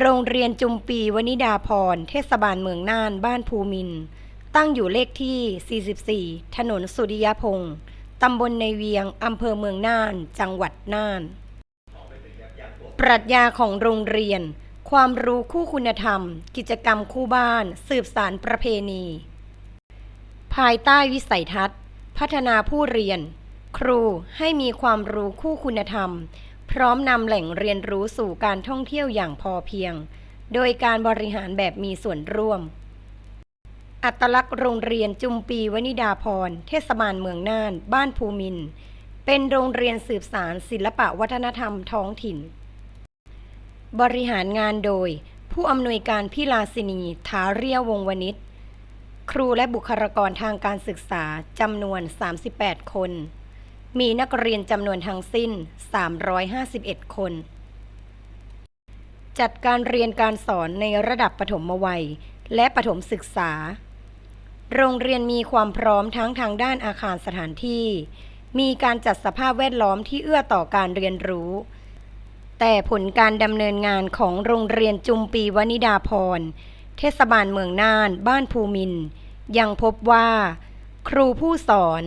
โรงเรียนจุมปีวนิดาพร เทศบาลเมืองน่านบ้านภูมิน ตั้งอยู่เลขที่ 44 ถนนสุริยพงศ์ตำบลในเวียง อำเภอเมืองน่าน จังหวัดน่าน ปรัชญาของโรงเรียน ความรู้คู่คุณธรรม กิจกรรมคู่บ้าน สืบสารประเพณี ภายใต้วิสัยทัศน์ พัฒนาผู้เรียน ครูให้มีความรู้คู่คุณธรรม พร้อมนำแหล่งเรียนรู้สู่การท่องเที่ยวอย่างพอเพียง โดยการบริหารแบบมีส่วนร่วม อัตลักษณ์โรงเรียนจุมปีวนิดาพร เทศบาลเมืองน่าน บ้านภูมิน เป็นโรงเรียนสืบสารศิลปะวัฒนธรรมท้องถิ่น บริหารงานโดย ผู้อำนวยการพิลาสินีถาเรียวงวณิชครูและบุคลากรทางการศึกษาจำนวน 38 คน มีนักเรียนจำนวนทั้งสิ้น 351 คน จัดการเรียนการสอนในระดับปฐมวัย และปฐมศึกษา โรงเรียนมีความพร้อมทั้งทางด้านอาคารสถานที่ มีการจัดสภาพแวดล้อมที่เอื้อต่อการเรียนรู้ แต่ผลการดำเนินงานของโรงเรียนจุมปีวนิดาพร เทศบาลเมืองน่าน บ้านภูมินยังพบว่า ครูผู้สอน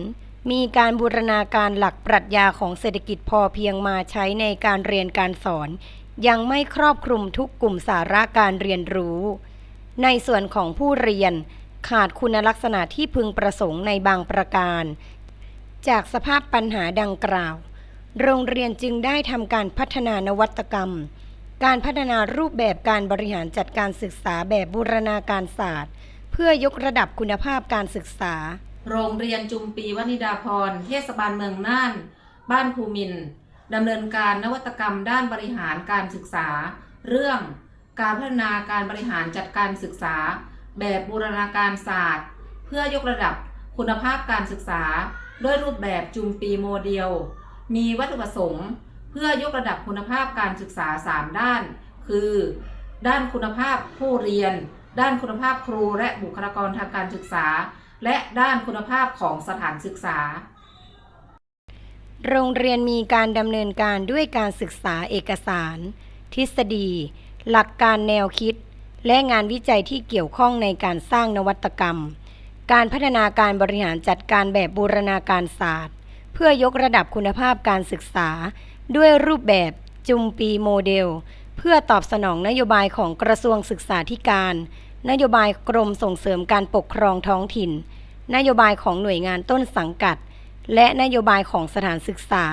มีการบูรณาการหลักปรัชญาของเศรษฐกิจพอเพียงมาใช้ในการเรียนการสอน ยังไม่ครอบคลุมทุกกลุ่มสาระการเรียนรู้ ในส่วนของผู้เรียนขาดคุณลักษณะที่พึงประสงค์ในบางประการ จากสภาพปัญหาดังกล่าว โรงเรียนจึงได้ทำการพัฒนานวัตกรรม การพัฒนารูปแบบการบริหารจัดการศึกษาแบบบูรณาการศาสตร์ เพื่อยกระดับคุณภาพการศึกษา โรงเรียนจุมปีวนิดาพร เทศบาลเมืองน่าน บ้านภูมินดำเนินการนวัตกรรมด้านบริหารการศึกษา เรื่องการพัฒนาการบริหารจัดการศึกษา แบบบูรณาการศาสตร์ เพื่อยกระดับคุณภาพการศึกษา ด้วยรูปแบบจุมปีโมเดล มีวัตถุประสงค์ เพื่อยกระดับคุณภาพการศึกษา 3 ด้าน คือ ด้านคุณภาพผู้เรียน ด้านคุณภาพครูและบุคลากรทางการศึกษา และด้านคุณภาพของสถานศึกษา โรงเรียนมีการดำเนินการด้วยการศึกษาเอกสาร ทฤษฎี หลักการแนวคิด และงานวิจัยที่เกี่ยวข้องในการสร้างนวัตกรรม การพัฒนาการบริหารจัดการแบบบูรณาการศาสตร์ เพื่อยกระดับคุณภาพการศึกษา ด้วยรูปแบบจุมปีโมเดล เพื่อตอบสนองนโยบายของกระทรวงศึกษาธิการ นโยบายกรมส่งเสริมการปกครองท้องถิ่น นโยบายของหน่วยงานต้นสังกัด และนโยบายของสถานศึกษา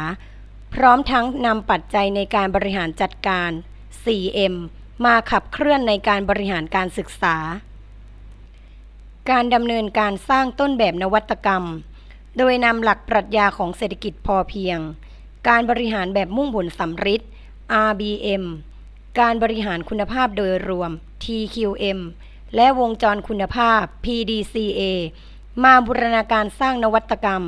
พร้อมทั้งนำปัจจัยในการบริหารจัดการ 4M มาขับเคลื่อนในการบริหารการศึกษา การดำเนินการสร้างต้นแบบนวัตกรรม โดยนำหลักปรัชญาของเศรษฐกิจพอเพียง การบริหารแบบมุ่งผลสำฤทธิ์ RBM การบริหารคุณภาพโดยรวม TQM และวงจรคุณภาพ PDCA มาบูรณาการสร้างนวัตกรรม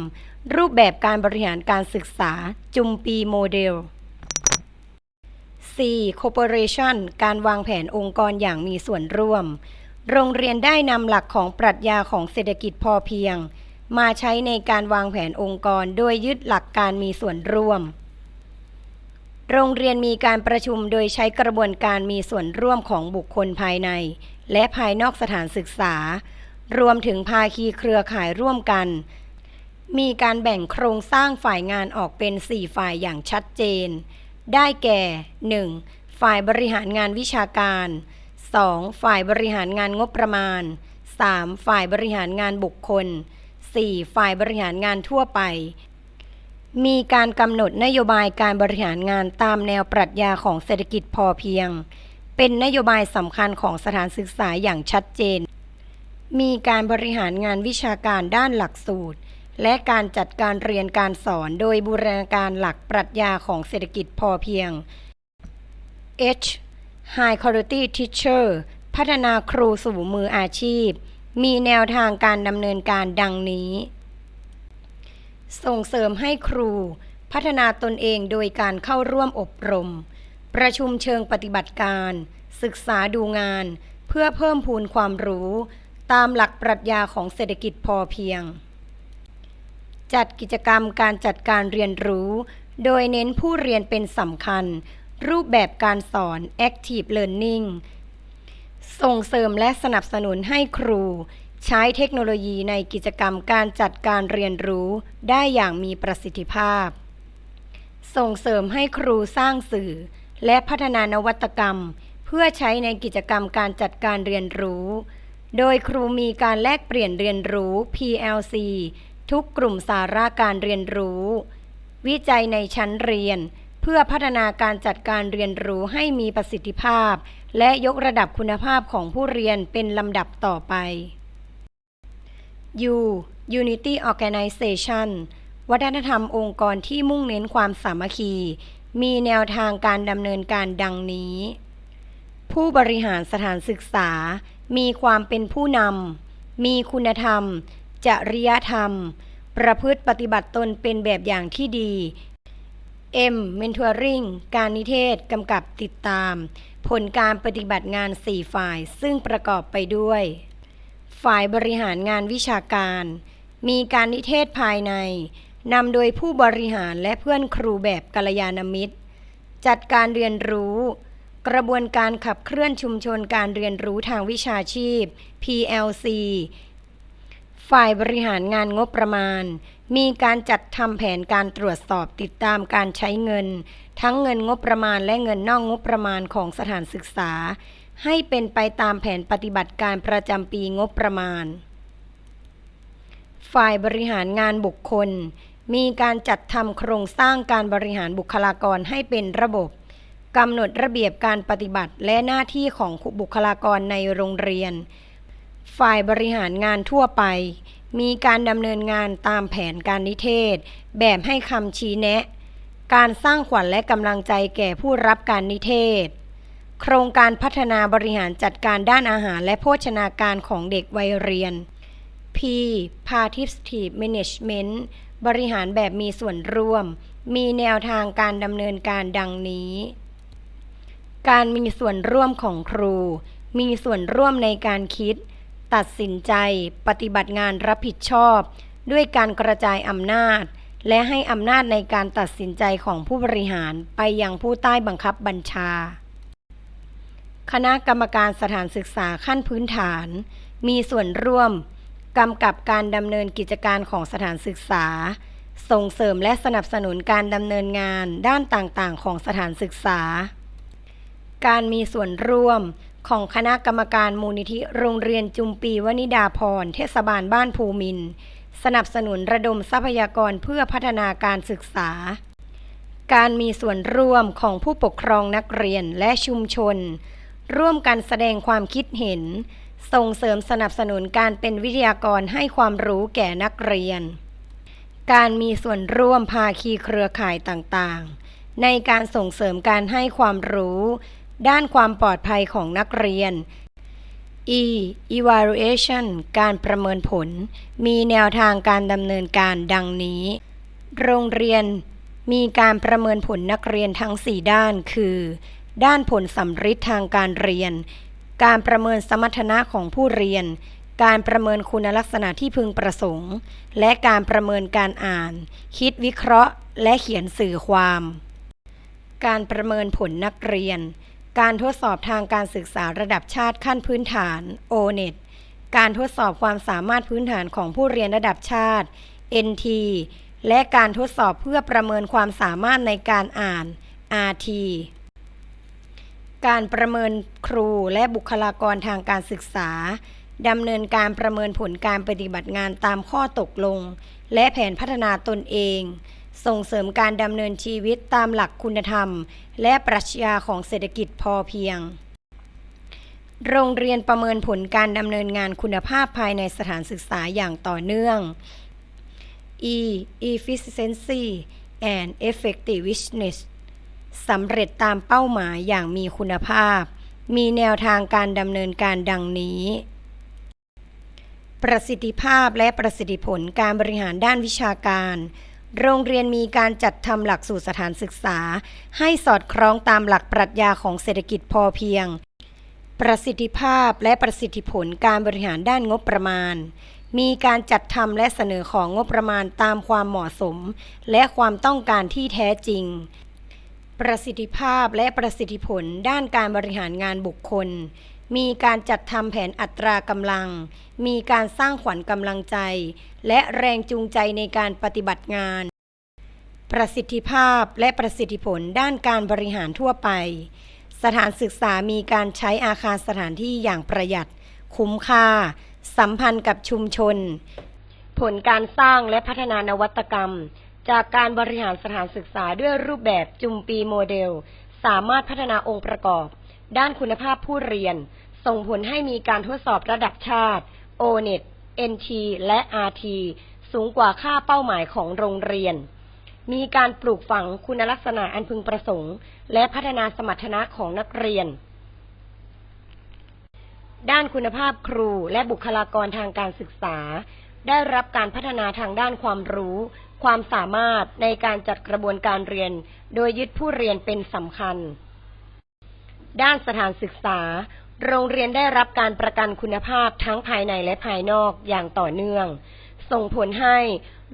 รูปแบบการบริหารการศึกษาจุมปีโมเดล 4. Corporation การวางแผนองค์กรอย่างมีส่วนร่วม โรงเรียนได้นำหลักของปรัชญาของเศรษฐกิจพอเพียง มาใช้ในการวางแผนองค์กรโดยยึดหลักการมีส่วนร่วม โรงเรียนมีการประชุมโดยใช้กระบวนการมีส่วนร่วมของบุคคลภายใน และภายนอกสถานศึกษา รวมถึงภาคีเครือข่ายร่วมกัน มีการแบ่งโครงสร้างฝ่ายงานออกเป็น 4 ฝ่ายอย่างชัดเจน ได้แก่ 1. ฝ่ายบริหารงานวิชาการ 2. ฝ่ายบริหารงานงบประมาณ 3. ฝ่ายบริหารงานบุคคล 4. ฝ่ายบริหารงานทั่วไป มีการกำหนดนโยบายการบริหารงานตามแนวปรัชญาของเศรษฐกิจพอเพียง เป็นนโยบายสำคัญของสถานศึกษาอย่างชัดเจน มีการบริหารงานวิชาการด้านหลักสูตร และการจัดการเรียนการสอนโดยบูรณาการหลักปรัชญาของเศรษฐกิจพอเพียง H High Quality Teacher พัฒนาครูสู่มืออาชีพ มีแนวทางการดำเนินการดังนี้ ส่งเสริมให้ครู พัฒนาตนเองโดยการเข้าร่วมอบรม ประชุมเชิงปฏิบัติการ ศึกษาดูงาน เพื่อเพิ่มพูนความรู้ ตามหลักปรัชญาของเศรษฐกิจพอเพียง จัดกิจกรรมการจัดการเรียนรู้ โดยเน้นผู้เรียนเป็นสำคัญ รูปแบบการสอน Active Learning ส่งเสริมและสนับสนุนให้ครู ใช้เทคโนโลยีในกิจกรรมการจัดการเรียนรู้ได้อย่างมีประสิทธิภาพ ส่งเสริมให้ครูสร้างสื่อ และพัฒนานวัตกรรม เพื่อใช้ในกิจกรรมการจัดการเรียนรู้ โดยครูมีการแลกเปลี่ยนเรียนรู้ PLC ทุกกลุ่มสาระการเรียนรู้ วิจัยในชั้นเรียน เพื่อพัฒนาการจัดการเรียนรู้ให้มีประสิทธิภาพ และยกระดับคุณภาพของผู้เรียนเป็นลำดับต่อไป U Unity Organization วัฒนธรรมองค์กรที่มุ่งเน้นความสามัคคี มีแนวทางการดำเนินการดังนี้ ผู้บริหารสถานศึกษา มีความเป็นผู้นำ มีคุณธรรม จริยธรรม ประพฤติปฏิบัติตนเป็นแบบอย่างที่ดี M Mentoring การนิเทศกำกับติดตาม ผลการปฏิบัติงาน 4 ฝ่าย ซึ่งประกอบไปด้วย ฝ่ายบริหารงานวิชาการ มีการนิเทศภายใน นำโดยผู้บริหารและเพื่อนครูแบบกัลยาณมิตร จัดการเรียนรู้ กระบวนการขับเคลื่อนชุมชนการเรียนรู้ทางวิชาชีพ PLC ฝ่ายบริหารงานงบประมาณ มีการจัดทำแผนการตรวจสอบติดตามการใช้เงิน ทั้งเงินงบประมาณและเงินนอกงบประมาณของสถานศึกษา ให้เป็นไปตามแผนปฏิบัติการประจำปีงบประมาณ ฝ่ายบริหารงานบุคคล มีการจัดทำโครงสร้างการบริหารบุคลากรให้เป็นระบบกำหนดระเบียบการปฏิบัติและหน้าที่ของบุคลากรในโรงเรียน ฝ่ายบริหารงานทั่วไป มีการดำเนินงานตามแผนการนิเทศ แบบให้คำชี้แนะ การสร้างขวัญและกำลังใจแก่ผู้รับการนิเทศ โครงการพัฒนาบริหารจัดการด้านอาหารและโภชนาการของเด็กวัยเรียน P Participative Management บริหารแบบมีส่วนร่วม มีแนวทางการดำเนินการดังนี้ การมีส่วนร่วมของครู มีส่วนร่วมในการคิด ตัดสินใจ ปฏิบัติงานรับผิดชอบ ด้วยการกระจายอำนาจ และให้อำนาจในการตัดสินใจของผู้บริหารไปยังผู้ใต้บังคับบัญชา คณะกรรมการสถานศึกษาขั้นพื้นฐาน มีส่วนร่วม กำกับการดำเนินกิจการของสถานศึกษา ส่งเสริมและสนับสนุนการดำเนินงานด้านต่างๆ ของสถานศึกษา การมีส่วนร่วมของคณะกรรมการมูลนิธิโรงเรียนจุมปีวนิดาพรเทศบาลบ้านภูมิน สนับสนุนระดมทรัพยากรเพื่อพัฒนาการศึกษา การมีส่วนร่วมของผู้ปกครองนักเรียนและชุมชน ร่วมกันแสดงความคิดเห็น ส่งเสริมสนับสนุนการเป็นวิทยากรให้ความรู้แก่นักเรียน การมีส่วนร่วมภาคีเครือข่ายต่างๆ ในการส่งเสริมการให้ความรู้ ด้านความปลอดภัยของนักเรียน E evaluation การประเมินผล มีแนวทางการดำเนินการดังนี้ โรงเรียนมีการประเมินผลนักเรียนทั้ง 4 ด้านคือ ด้านผลสัมฤทธิ์ทางการเรียน การประเมินสมรรถนะของผู้เรียน การประเมินคุณลักษณะที่พึงประสงค์ และการประเมินการอ่าน คิดวิเคราะห์ และเขียนสื่อความ การประเมินผลนักเรียน การทดสอบทางการศึกษาระดับชาติขั้นพื้นฐาน O-NET การทดสอบความสามารถพื้นฐานของผู้เรียนระดับชาติ NT และการทดสอบเพื่อประเมินความสามารถในการอ่าน RT การประเมินครูและบุคลากรทางการศึกษาดำเนินการประเมินผลการปฏิบัติงานตามข้อตกลง และแผนพัฒนาตนเอง ส่งเสริมการดำเนินชีวิตตามหลักคุณธรรม และปรัชญาของเศรษฐกิจพอเพียง โรงเรียนประเมินผลการดำเนินงานคุณภาพภายในสถานศึกษาอย่างต่อเนื่อง E efficiency and effectiveness สำเร็จตามเป้าหมายอย่างมีคุณภาพ มีแนวทางการดำเนินการดังนี้ ประสิทธิภาพและประสิทธิผลการบริหารด้านวิชาการ โรงเรียนมีการจัดทำหลักสูตรสถานศึกษา ให้สอดคล้องตามหลักปรัชญาของเศรษฐกิจพอเพียง ประสิทธิภาพและประสิทธิผลการบริหารด้านงบประมาณมีการจัดทำและเสนอของงบประมาณตามความเหมาะสม และความต้องการที่แท้จริง ประสิทธิภาพและประสิทธิผลด้านการบริหารงานบุคคล มีการจัดทำแผนอัตรากำลัง มีการสร้างขวัญกำลังใจ และแรงจูงใจในการปฏิบัติงาน ประสิทธิภาพและประสิทธิผลด้านการบริหารทั่วไป สถานศึกษามีการใช้อาคารสถานที่อย่างประหยัด คุ้มค่า สัมพันธ์กับชุมชน ผลการสร้างและพัฒนานวัตกรรม จากการบริหารสถานศึกษาด้วยรูปแบบจุมปีโมเดล สามารถพัฒนาองค์ประกอบ ด้านคุณภาพผู้เรียน ส่งผลให้มีการทดสอบระดับชาติ O-NET NT และ RT สูงกว่าค่าเป้าหมายของโรงเรียน มีการปลูกฝังคุณลักษณะอันพึงประสงค์ และพัฒนาสมรรถนะของนักเรียน ด้านคุณภาพครูและบุคลากรทางการศึกษา ได้รับการพัฒนาทางด้านความรู้ ความสามารถในการจัดกระบวนการเรียน โดยยึดผู้เรียนเป็นสำคัญ ด้านสถานศึกษา โรงเรียนได้รับการประกันคุณภาพทั้งภายในและภายนอกอย่างต่อเนื่อง ส่งผลให้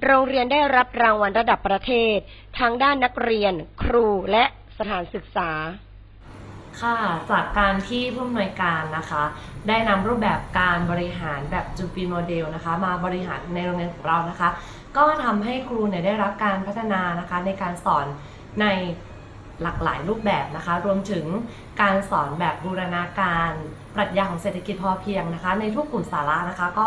โรงเรียนได้รับรางวัลระดับประเทศ ทั้งด้านนักเรียน ครูและสถานศึกษาค่ะจากการที่ผู้อำนวยการนะคะ ได้นำรูปแบบการบริหารแบบจูปีโมเดลนะคะ มาบริหารในโรงเรียนของเรานะคะ ก็ทำให้ครูเนี่ยได้รับการพัฒนานะคะในการสอนในหลากหลายรูปแบบนะคะ รวมถึงการสอนแบบบูรณาการปรัชญาของเศรษฐกิจพอเพียงนะคะ ในทุกกลุ่มสาระนะคะ ก็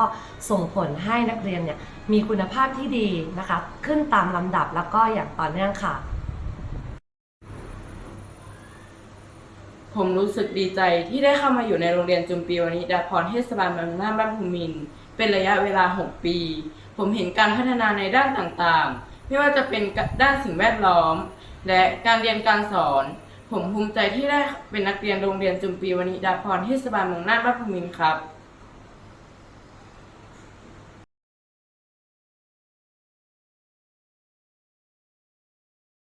ส่งผลให้นักเรียนเนี่ยมีคุณภาพที่ดีนะคะ ขึ้นตามลำดับแล้วก็อย่างต่อเนื่องค่ะ ผมรู้สึกดีใจที่ได้เข้ามาอยู่ในโรงเรียนจุมปีวานิดาพรเทศบาลบางนาบ้านภูมิน เป็นระยะเวลา 6 ปี ผมเห็นการพัฒนาในด้านต่างๆ ไม่ว่าจะเป็นด้านสิ่งแวดล้อม และการเรียนการสอน ผมภูมิใจที่ได้เป็นนักเรียนโรงเรียนจุมปีวานิดาพรเทศบาลเมืองน่านบ้านภูมินครับ